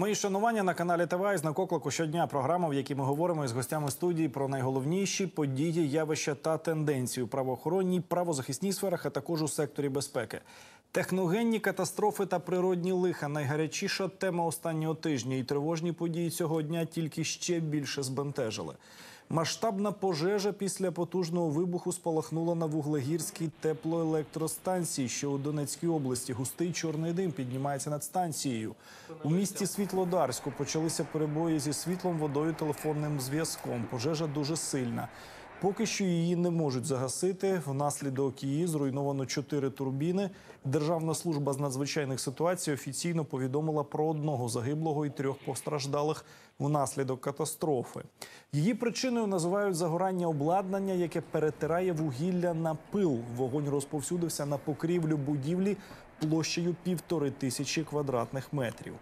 Мої шанування на каналі ТВА із Накоклику щодня. Програма, в якій ми говоримо із гостями студії про найголовніші події, явища та тенденції у правоохоронній, правозахисній сферах, а також у секторі безпеки. Техногенні катастрофи та природні лиха найгарячіша тема останнього тижня. І тривожні події цього дня тільки ще більше збентежили. Масштабна пожежа після потужного вибуху спалахнула на вуглегірській теплоелектростанції, що у Донецькій області. Густий чорний дим піднімається над станцією. У місті Світлодарську почалися перебої зі світлом, водою, телефонним зв'язком. Пожежа дуже сильна. Поки що її не можуть загасити. Внаслідок її зруйновано чотири турбіни. Державна служба з надзвичайних ситуацій офіційно повідомила про одного загиблого і трьох постраждалих внаслідок катастрофи. Її причиною називають загорання обладнання, яке перетирає вугілля на пил. Вогонь розповсюдився на покрівлю будівлі площею півтори тисячі квадратних метрів.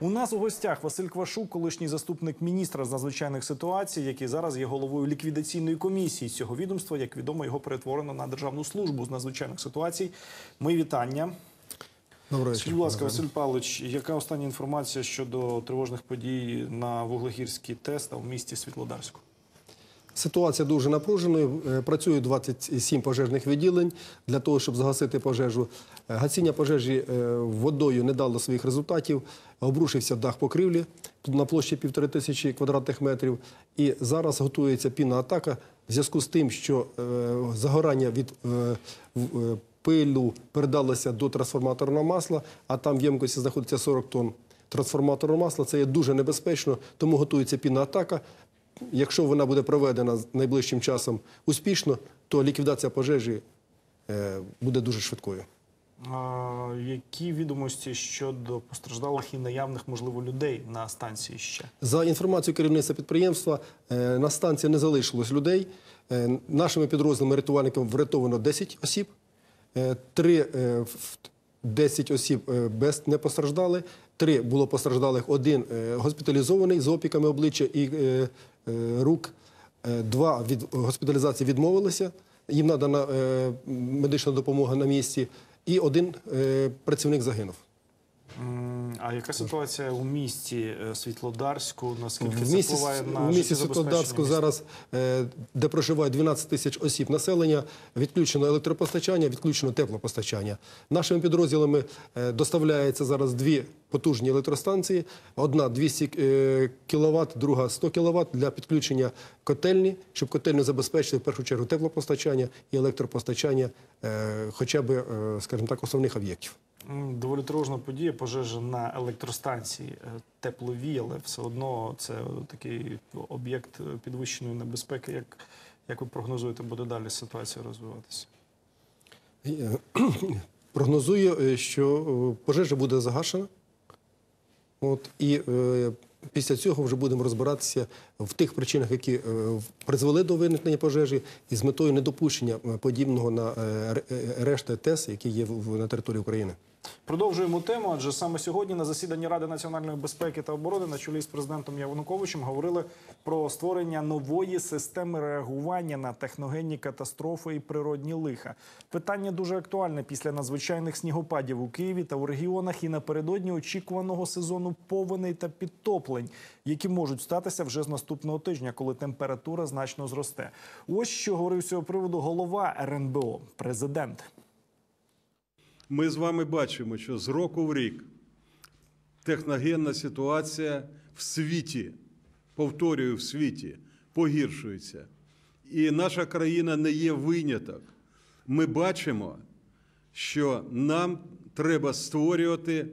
У нас у гостях Василь Квашук, колишній заступник міністра з надзвичайних ситуацій, який зараз є головою ліквідаційної комісії цього відомства. Як відомо, його перетворено на державну службу з надзвичайних ситуацій. Мої вітання. Доброго Скажіть, будь ласка, Василь Павлович, яка остання інформація щодо тривожних подій на Вуглегірській ТЕС та в місті Світлодарську? Ситуація дуже напруженою. Е, Працює 27 пожежних відділень для того, щоб загасити пожежу. Е, Гасіння пожежі е, водою не дало своїх результатів. Обрушився дах покрівлі на площі півтори тисячі квадратних метрів. І зараз готується пінна атака в зв'язку з тим, що загорання від пилу передалося до трансформаторного масла, а там в ємкості знаходиться 40 тонн трансформаторного масла. Це є дуже небезпечно, тому готується пінна атака. Якщо вона буде проведена найближчим часом успішно, то ліквідація пожежі е, буде дуже швидкою. А, які відомості щодо постраждалих і наявних, можливо, людей на станції ще? За інформацією керівництва підприємства, е, на станції не залишилось людей. Е, Нашими підрозділами рятувальниками врятовано 10 осіб. Е, Три е, в- 10 осіб е, без не постраждали. Три було постраждалих. Один е, госпіталізований з опіками обличчя і е, е, рук. Е, Два від госпіталізації відмовилися. Їм надана е, медична допомога на місці. І один е, працівник загинув. А яка ситуація у місті е, Світлодарську? Наскільки В це місті, впливає на в місті Світлодарську міста? зараз, е, де проживає 12 тисяч осіб населення, відключено електропостачання, відключено теплопостачання. Нашими підрозділами е, доставляється зараз дві потужні електростанції. Одна 200 кВт, друга 100 кВт для підключення котельні, щоб котельню забезпечити в першу чергу теплопостачання і електропостачання хоча б, скажімо так, основних об'єктів. Доволі тривожна подія, пожежа на електростанції е, тепловій, але все одно це такий об'єкт підвищеної небезпеки. Як, як ви прогнозуєте, буде далі ситуація розвиватися? Е, Прогнозую, е, що пожежа буде загашена. От, і е, після цього вже будемо розбиратися в тих причинах, які е, призвели до виникнення пожежі, і з метою недопущення подібного на е, ре- решти ТЕС, які є в- на території України. Продовжуємо тему, адже саме сьогодні на засіданні Ради національної безпеки та оборони на чолі з президентом Януковичем говорили про створення нової системи реагування на техногенні катастрофи і природні лиха. Питання дуже актуальне після надзвичайних снігопадів у Києві та у регіонах і напередодні очікуваного сезону повеней та підтоплень, які можуть статися вже з наступного тижня, коли температура значно зросте. Ось що говорив з цього приводу голова РНБО, президент. Ми з вами бачимо, що з року в рік техногенна ситуація в світі, повторюю, в світі погіршується. І наша країна не є виняток. Ми бачимо, що нам треба створювати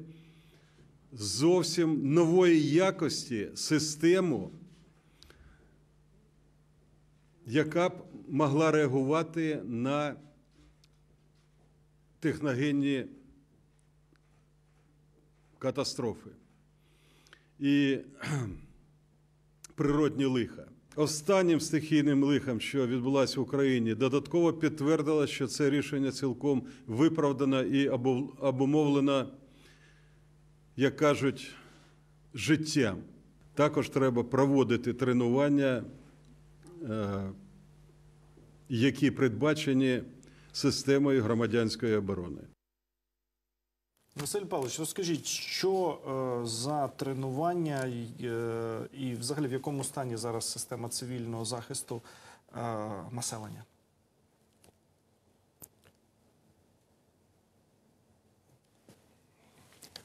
зовсім нової якості систему, яка б могла реагувати на техногенні катастрофи і природні лиха. Останнім стихійним лихом, що відбулося в Україні, додатково підтвердило, що це рішення цілком виправдано і обу- обумовлено, як кажуть, життям. Також треба проводити тренування, е, які передбачені системою громадянської оборони. Василь Павлович, розкажіть, що е, за тренування е, і взагалі в якому стані зараз система цивільного захисту е, населення?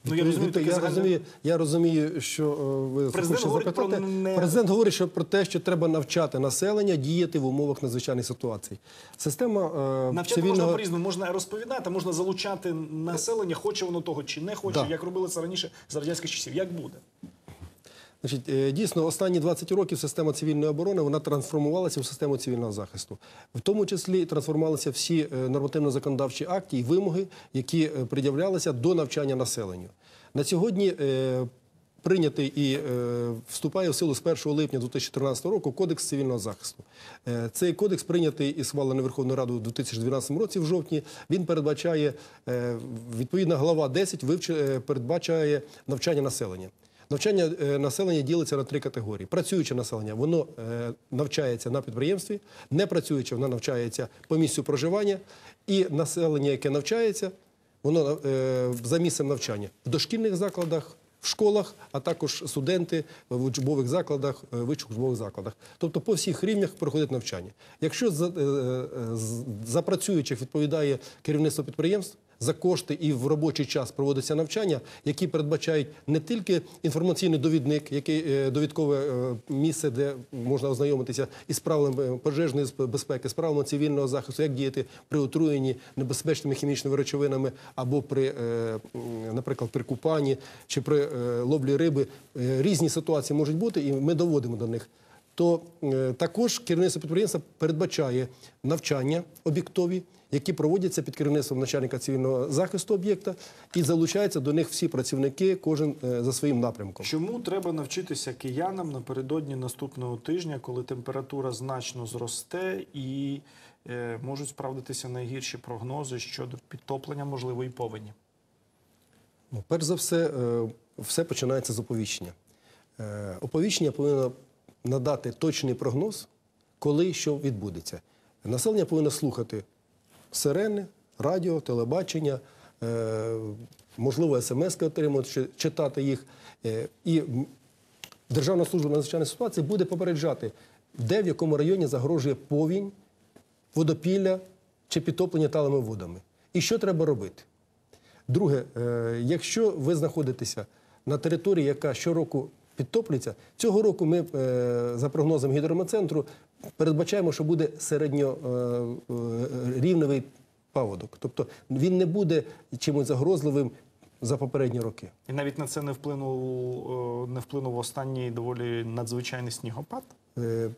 Ну, я розумію, я, загальне- розумію, я розумію, що е, ви Президент хочете запитати. про не- Президент говорить що про те, що треба навчати населення діяти в умовах надзвичайних ситуацій. Система е, Навчати можна по-різному, можна розповідати, можна залучати населення, хоче воно того чи не хоче, Да. як робили це раніше за радянських часів. Як буде? Значить, е, дійсно, останні 20 років система цивільної оборони вона трансформувалася в систему цивільного захисту. В тому числі трансформувалися всі е, нормативно-законодавчі акти і вимоги, які е, пред'являлися до навчання населенню. На сьогодні прийнятий і вступає в силу з 1 липня 2013 року Кодекс цивільного захисту. Цей кодекс прийнятий і схвалений Верховною Радою у 2012 році в жовтні. Він передбачає відповідна глава 10 вивч- е, передбачає навчання населення. Навчання е, населення ділиться на три категорії. Працююче населення воно е, навчається на підприємстві, не працююче, воно навчається по місцю проживання, і населення, яке навчається, воно е, за місцем навчання в дошкільних закладах. В школах, а також студенти в учбових закладах, е, вищих учбових закладах. Тобто по всіх рівнях проходить навчання. Якщо за працюючих відповідає керівництво підприємств, за кошти і в робочий час проводиться навчання, які передбачають не тільки інформаційний довідник, який е, довідкове е, місце, де можна ознайомитися із правилами пожежної безпеки, з правилами цивільного захисту, як діяти при отруєнні небезпечними хімічними речовинами або при, е, наприклад, при купанні чи при ловлі риби. Різні ситуації можуть бути, і ми доводимо до них то е, також керівництво підприємства передбачає навчання об'єктові, які проводяться під керівництвом начальника цивільного захисту об'єкта, і залучаються до них всі працівники, кожен е, за своїм напрямком. Чому треба навчитися киянам напередодні наступного тижня, коли температура значно зросте і е, можуть справдитися найгірші прогнози щодо підтоплення можливої повені? Ну, перш за все, все починається з оповіщення. Оповіщення повинно надати точний прогноз, коли що відбудеться. Населення повинно слухати сирени, радіо, телебачення, е, можливо, смс отримувати, чи- читати їх. Е, І Державна служба надзвичайних ситуацій буде попереджати, де в якому районі загрожує повінь, водопілля чи підтоплення талими водами. І що треба робити? Друге, е, якщо ви знаходитеся на території, яка щороку підтоплюється, цього року ми, е, за прогнозом гідрометцентру, передбачаємо, що буде середньорівневий паводок. Тобто він не буде чимось загрозливим за попередні роки. І навіть на це не вплинув, е, не вплинув останній доволі надзвичайний снігопад. Е,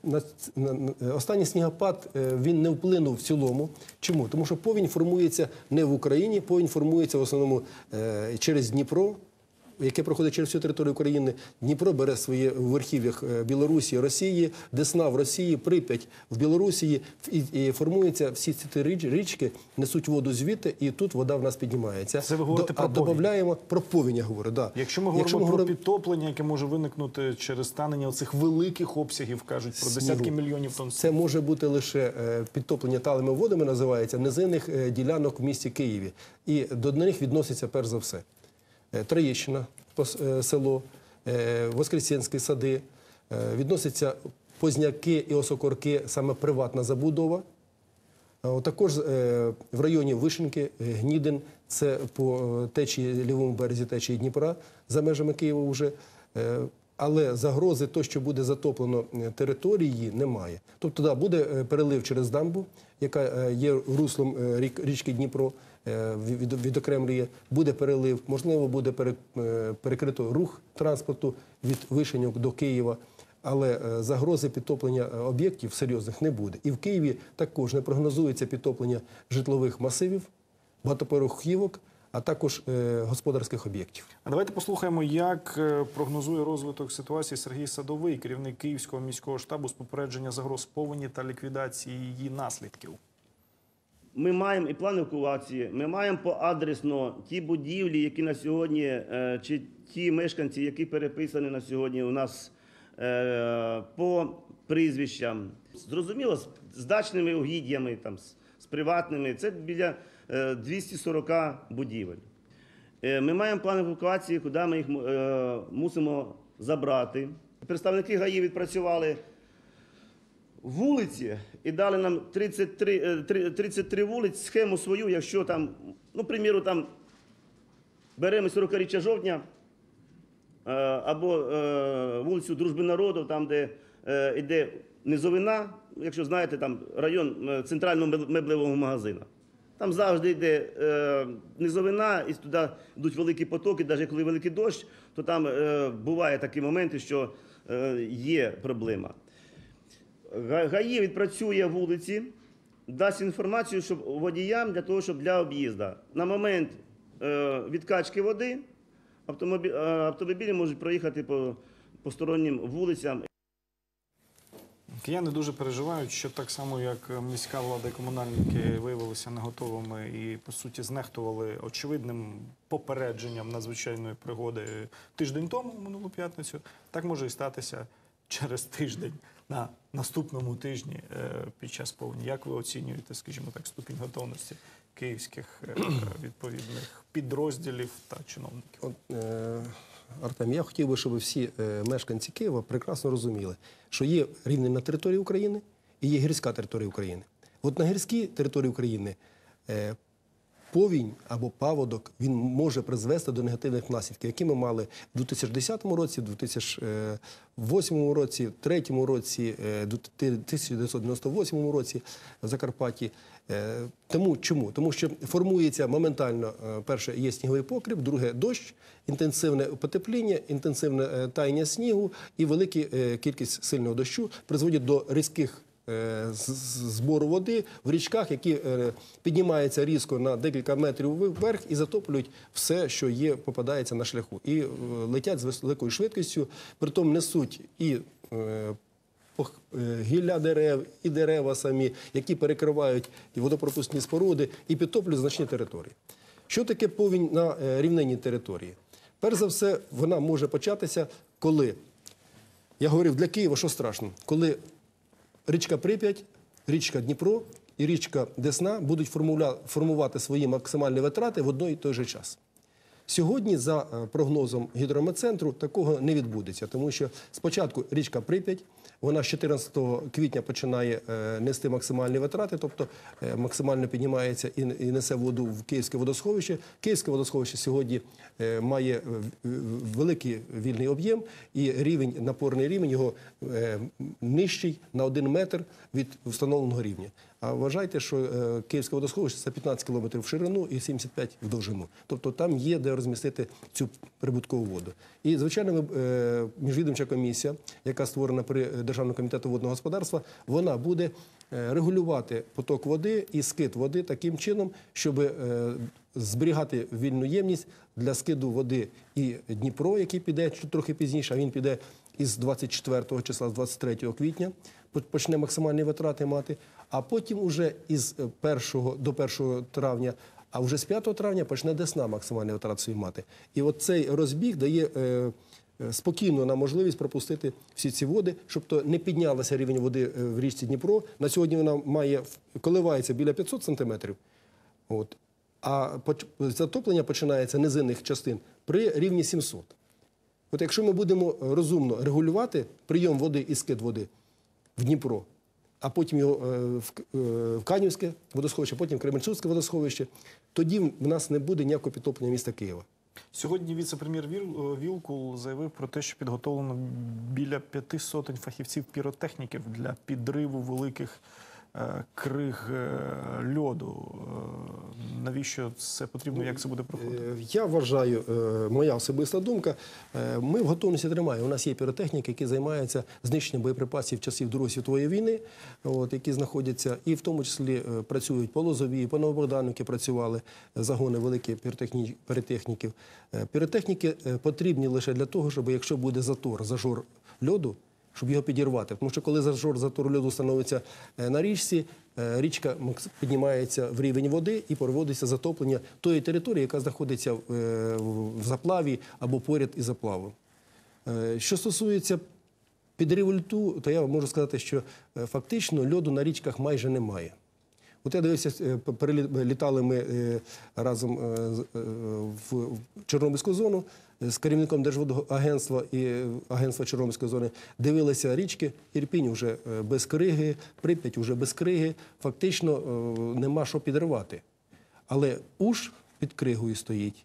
Останній снігопад е, він не вплинув в цілому. Чому? Тому що повінь формується не в Україні, повінь формується в основному е, через Дніпро. Яке проходить через всю територію України, Дніпро бере своє в верхів'ях е, Білорусі, Росії, Десна в Росії, Прип'ять в Білорусі, і, і формуються всі ці три річ- річки, несуть воду звідти, і тут вода в нас піднімається. Це ви говорите До- про додаємо про повінь, я говорю. Да. Якщо ми говоримо про підтоплення, яке може виникнути через станення оцих великих обсягів, кажуть про десятки Снігу. мільйонів тонн. Це може бути лише е, підтоплення талими водами, називається низинних е, ділянок в місті Києві. І до них відноситься перш за все Троєщина, е, село, е, Воскресенські сади, е, відносяться Позняки і Осокорки, саме приватна забудова. Також е, в районі Вишенки, е, Гнідин, це по е, течії, лівому березі течії Дніпра, за межами Києва вже. Е, Але загрози, то, що буде затоплено е, території, немає. Тобто, да, буде е, перелив через дамбу, яка е, є руслом е, річки Дніпро, е, відокремлює, буде перелив, можливо, буде е, перекрито рух транспорту від Вишеньок до Києва. Але е, загрози підтоплення е, об'єктів серйозних не буде. І в Києві також не прогнозується підтоплення житлових масивів, багатоповерхівок, а також е, господарських об'єктів. А давайте послухаємо, як е, прогнозує розвиток ситуації Сергій Садовий, керівник Київського міського штабу з попередження загроз повені та ліквідації її наслідків. Ми маємо і план евакуації, ми маємо поадресно ті будівлі, які на сьогодні, е, чи ті мешканці, які переписані на сьогодні у нас е, по прізвищам. Зрозуміло, з- дачними угіддями, там, з, приватними, це біля е, 240 будівель. Е, Ми маємо план евакуації, куди ми їх мусимо забрати. Представники ГАІ відпрацювали вулиці і дали нам 33, е, 33 вулиць, схему свою, якщо там, ну, приміру, там беремо 40-річчя жовтня е, або е, вулицю Дружби народу, там, де е, йде низовина, якщо знаєте, там район е, центрального меблевого магазину. Там завжди йде е, низовина, і туди йдуть великі потоки, навіть коли великий дощ, то там е, буває такі моменти, що е, є проблема. Га- ГАІ відпрацює вулиці, дасть інформацію щоб водіям для того, щоб для об'їзду. На момент е, відкачки води автомобілі, автомобілі можуть проїхати по постороннім вулицям. Кияни дуже переживають, що так само, як е, міська влада і комунальники виявилися не готовими і по суті знехтували очевидним попередженням надзвичайної пригоди тиждень тому, минулу п'ятницю, так може і статися через тиждень на наступному тижні е, під час повні. Як ви оцінюєте, скажімо так, ступінь готовності київських е, відповідних підрозділів та чиновників? От, е, Артем, я хотів би, щоб всі е, мешканці Києва прекрасно розуміли, що є рівень на території України і є гірська територія України. От на гірській території України повінь або паводок він може призвести до негативних наслідків, які ми мали в 2010 році, в 2008 році, в 2003 році, е, в 1998 році в Закарпатті. Е, Тому чому? Тому що формується моментально, е, перше, є сніговий покрив, друге дощ, інтенсивне потепління, інтенсивне таяння снігу і велика кількість сильного дощу призводять до різких збору води в річках, які е, піднімаються різко на декілька метрів вверх і затоплюють все, що є, попадається на шляху. І е, летять з великою швидкістю, притом несуть і е, е, гілля дерев і дерева самі, які перекривають водопропускні споруди, і підтоплюють значні території. Що таке повінь на е, рівнинній території? Перш за все, вона може початися, коли я говорив для Києва, що страшно, коли річка Прип'ять, річка Дніпро і річка Десна будуть формувати свої максимальні витрати в одной і той же час. Сьогодні, за е, прогнозом гідрометцентру, такого не відбудеться, тому що спочатку річка Прип'ять, вона з 14 квітня починає е, нести максимальні витрати, тобто е, максимально піднімається і, несе воду в Київське водосховище. Київське водосховище сьогодні е, має великий вільний об'єм, і рівень, напорний рівень його нижчий на один метр від встановленого рівня. А вважайте, що е, Київське водосховище це 15 кілометрів в ширину і 75 в довжину. Тобто там є де розмістити цю прибуткову воду. І звичайно, е, міжвідомча комісія, яка створена при Державному комітету водного господарства, вона буде е, регулювати поток води і скид води таким чином, щоб е, зберігати вільну ємність для скиду води і Дніпро, який піде трохи пізніше, а він піде із 24 числа, з 23 квітня, почне максимальні витрати мати, а потім уже із 1 до 1 травня, а вже з 5 травня почне Десна максимальні витрати свої мати. І от цей розбіг дає е, е, спокійно нам можливість пропустити всі ці води, щоб то не піднялася рівень води е, в річці Дніпро. На сьогодні вона має коливається біля 500 сантиметрів. От. А затоплення починається низинних частин при рівні 700. От якщо ми будемо розумно регулювати прийом води і скид води в Дніпро, а потім його е, в, е, Канівське водосховище, потім в Кременчуцьке водосховище, тоді в нас не буде ніякого підтоплення міста Києва. Сьогодні віце-прем'єр Віл- Вілкул заявив про те, що підготовлено біля п'яти сотень фахівців піротехніків для підриву великих е, криг е, льоду. Е, Навіщо це потрібно? Як це буде проходити? Е, Я вважаю, е, моя особиста думка, е, ми в готовності тримаємо. У нас є піротехніки, які займаються знищенням боєприпасів часів Другої світової війни, от, які знаходяться, і в тому числі е, працюють по Лозовій, по Новобогданівці працювали загони великі піротехні- піротехніків. Е, Піротехніки е, потрібні лише для того, щоб якщо буде затор, зажор льоду, щоб його підірвати. Тому що коли зажор затор льоду становиться е, на річці, е, річка піднімається в рівень води і проводиться затоплення тої території, яка знаходиться в, е, заплаві або поряд із заплавом. Що стосується підриву льду, то я можу сказати, що фактично льоду на річках майже немає. От я дивився, е, перелі- літали ми разом в Чорнобильську зону з керівником Держводагентства і агентства Чорнобильської зони. Дивилися річки. Ірпінь вже е, без криги, Прип'ять вже без криги. Фактично е, нема що підривати. Але Уж під кригою стоїть.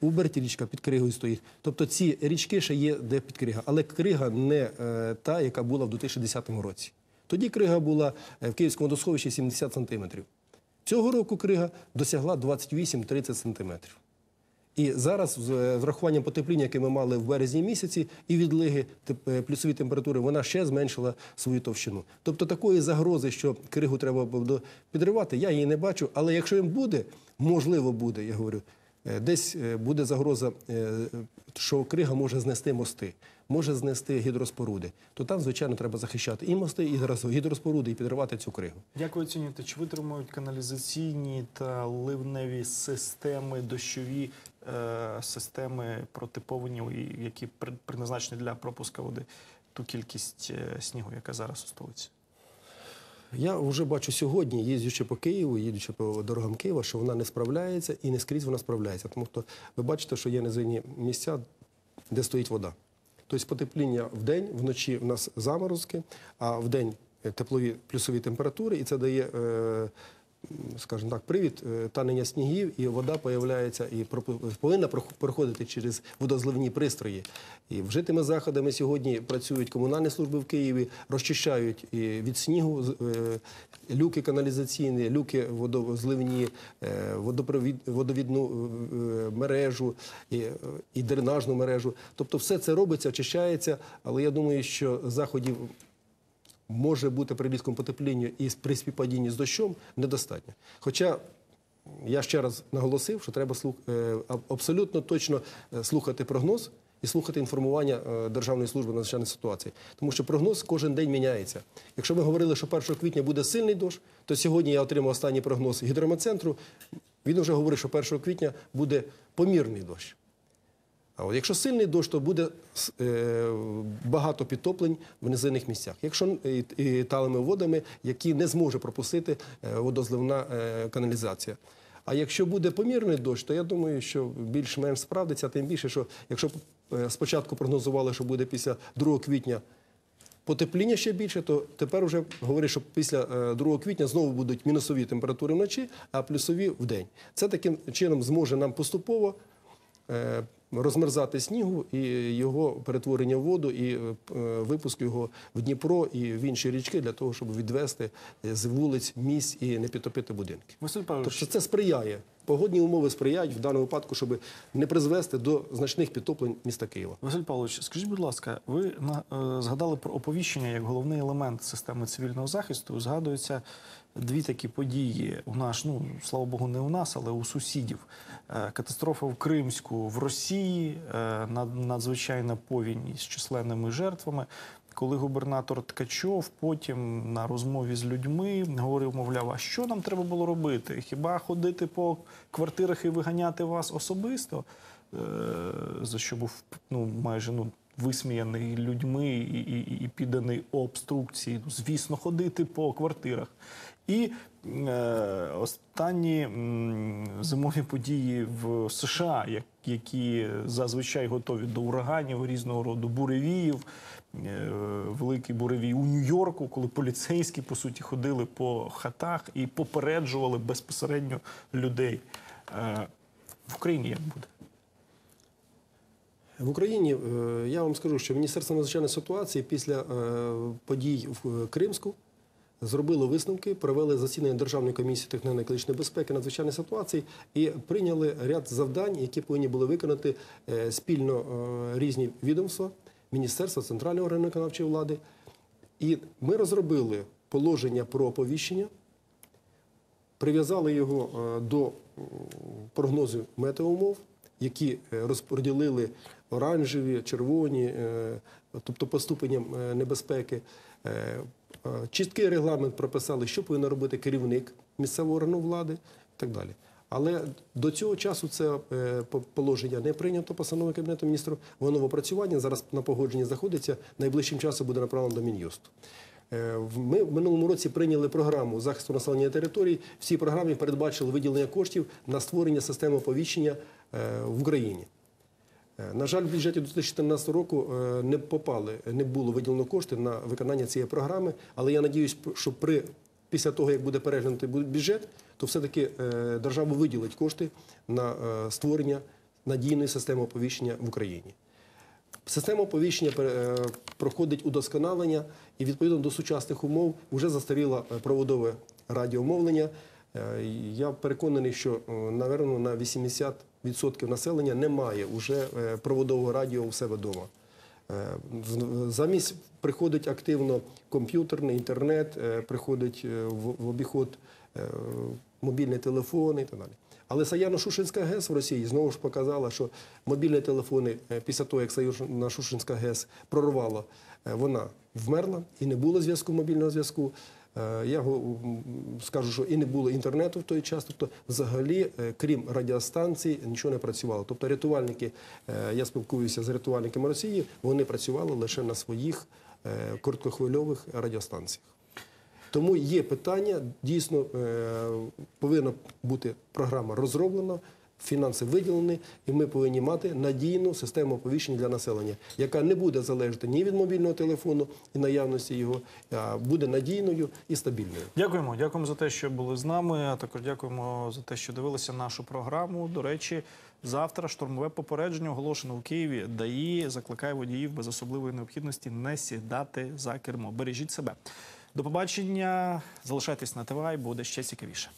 У Берті річка під кригою стоїть. Тобто ці річки ще є де під крига. Але крига не е, та, яка була в 2010 році. Тоді крига була в Київському водосховищі 70 сантиметрів. Цього року крига досягла 28-30 сантиметрів. І зараз з е, врахуванням потепління, яке ми мали в березні місяці, і відлиги е, плюсові температури, вона ще зменшила свою товщину. Тобто такої загрози, що кригу треба підривати, я її не бачу. Але якщо їм буде, можливо буде, я говорю, десь е, буде загроза, е, що крига може знести мости, може знести гідроспоруди, то там, звичайно, треба захищати і мости, і гідроспоруди, і підривати цю кригу. Як ви оцінюєте, чи витримують каналізаційні та ливневі системи, дощові е, системи протиповані, які при- призначені для пропуска води, ту кількість е, снігу, яка зараз у столиці? Я вже бачу сьогодні, їздячи по Києву, їдучи по дорогам Києва, що вона не справляється і не скрізь вона справляється. Тому що ви бачите, що є низинні місця, де стоїть вода. Тобто потепління в день, вночі в нас заморозки, а в день теплові плюсові температури, і це дає, е, скажімо так, привід е, танення снігів, і вода появляється і повинна проходити через водозливні пристрої. І вжитими заходами сьогодні працюють комунальні служби в Києві, розчищають і від снігу е, люки каналізаційні, люки водозливні, е, водопровід, водовідну е, мережу і, е, і дренажну мережу. Тобто все це робиться, очищається, але я думаю, що заходів може бути при різкому потеплінні і при співпадінні з дощом недостатньо. Хоча я ще раз наголосив, що треба е, абсолютно точно е, слухати прогноз і слухати інформування е, Державної служби надзвичайних ситуацій. Тому що прогноз кожен день міняється. Якщо ми говорили, що 1 квітня буде сильний дощ, то сьогодні я отримав останній прогноз гідрометцентру. Він вже говорить, що 1 квітня буде помірний дощ. А якщо сильний дощ, то буде е, багато підтоплень в низинних місцях. Якщо і, і талими водами, які не зможе пропустити е, водозливна е, каналізація. А якщо буде помірний дощ, то я думаю, що більш-менш справдиться, тим більше, що якщо е, спочатку прогнозували, що буде після 2 квітня потепління ще більше, то тепер вже говорять, що після е, 2 квітня знову будуть мінусові температури вночі, а плюсові в день. Це таким чином зможе нам поступово е, розмерзати снігу і його перетворення в воду, і е, випуск його в Дніпро і в інші річки для того, щоб відвести е, з вулиць, місць і не підтопити будинки. Василь Павлович, Тобто це сприяє. Погодні умови сприяють в даному випадку, щоб не призвести до значних підтоплень міста Києва. Василь Павлович, скажіть, будь ласка, ви е, згадали про оповіщення як головний елемент системи цивільного захисту. Згадуються дві такі події у нас, ну слава Богу, не у нас, але у сусідів. Е, Катастрофа в Кримську в Росії, е, над- надзвичайна повінь із численними жертвами. Коли губернатор Ткачов потім на розмові з людьми говорив, мовляв, а що нам треба було робити? Хіба ходити по квартирах і виганяти вас особисто? Е, за що був ну, майже ну, висміяний людьми і, і, і підданий обструкції. Ну, звісно, ходити по квартирах. І е, останні м, зимові події в США, як, які зазвичай готові до ураганів різного роду буревіїв. Е, Великий буревій у Нью-Йорку, коли поліцейські по суті ходили по хатах і попереджували безпосередньо людей. Е, В Україні як буде? В Україні е, я вам скажу, що Міністерство надзвичайної ситуації після е, подій в е, Кримську зробило висновки, провели засідання Державної комісії техногенно-екологічної безпеки надзвичайних ситуацій і прийняли ряд завдань, які повинні були виконати спільно різні відомства, міністерства, центрального органу виконавчої влади. І ми розробили положення про оповіщення, прив'язали його до прогнозу метеоумов, які розподілили оранжеві, червоні, е, тобто по ступеням е, небезпеки. Е, Чіткий регламент прописали, що повинен робити керівник місцевого органу влади і так далі. Але до цього часу це положення не прийнято постановою Кабінету міністрів. Воно в опрацюванні зараз на погодженні знаходиться. Найближчим часом буде направлено до Мін'юсту. Ми в минулому році прийняли програму захисту населення територій. В цій програмі передбачили виділення коштів на створення системи оповіщення в Україні. Е, На жаль, в бюджеті 2014 року е, не попали, не було виділено кошти на виконання цієї програми, але я надіюсь, що при, після того, як буде переглянутий бюджет, то все-таки е, держава виділить кошти на створення надійної системи оповіщення в Україні. Система оповіщення проходить удосконалення і відповідно до сучасних умов вже застаріло проводове радіомовлення. Е, Я переконаний, що, е, напевно, на 80% населення немає вже е, проводового радіо у себе вдома. Замість приходить активно комп'ютерний інтернет, приходить в обіход е, мобільний телефон і так далі. Але Саяно-Шушинська ГЕС в Росії знову ж показала, що мобільні телефони після того, як Саяно-Шушинська ГЕС прорвала, вона вмерла і не було зв'язку мобільного зв'язку. Е, Я скажу, що і не було інтернету в той час. Тобто, взагалі, е, крім радіостанцій, нічого не працювало. Тобто, рятувальники, е, я спілкуюся з рятувальниками Росії, вони працювали лише на своїх короткохвильових радіостанціях. Тому є питання, дійсно повинна бути програма розроблена, фінанси виділені, і ми повинні мати надійну систему оповіщення для населення, яка не буде залежати ні від мобільного телефону і наявності його, а буде надійною і стабільною. Дякуємо, дякуємо за те, що були з нами. А також дякуємо за те, що дивилися нашу програму. До речі, завтра штурмове попередження оголошено у Києві. ДАІ закликає водіїв без особливої необхідності не сідати за кермо. Бережіть себе. До побачення. Залишайтесь на ТВА і буде ще цікавіше.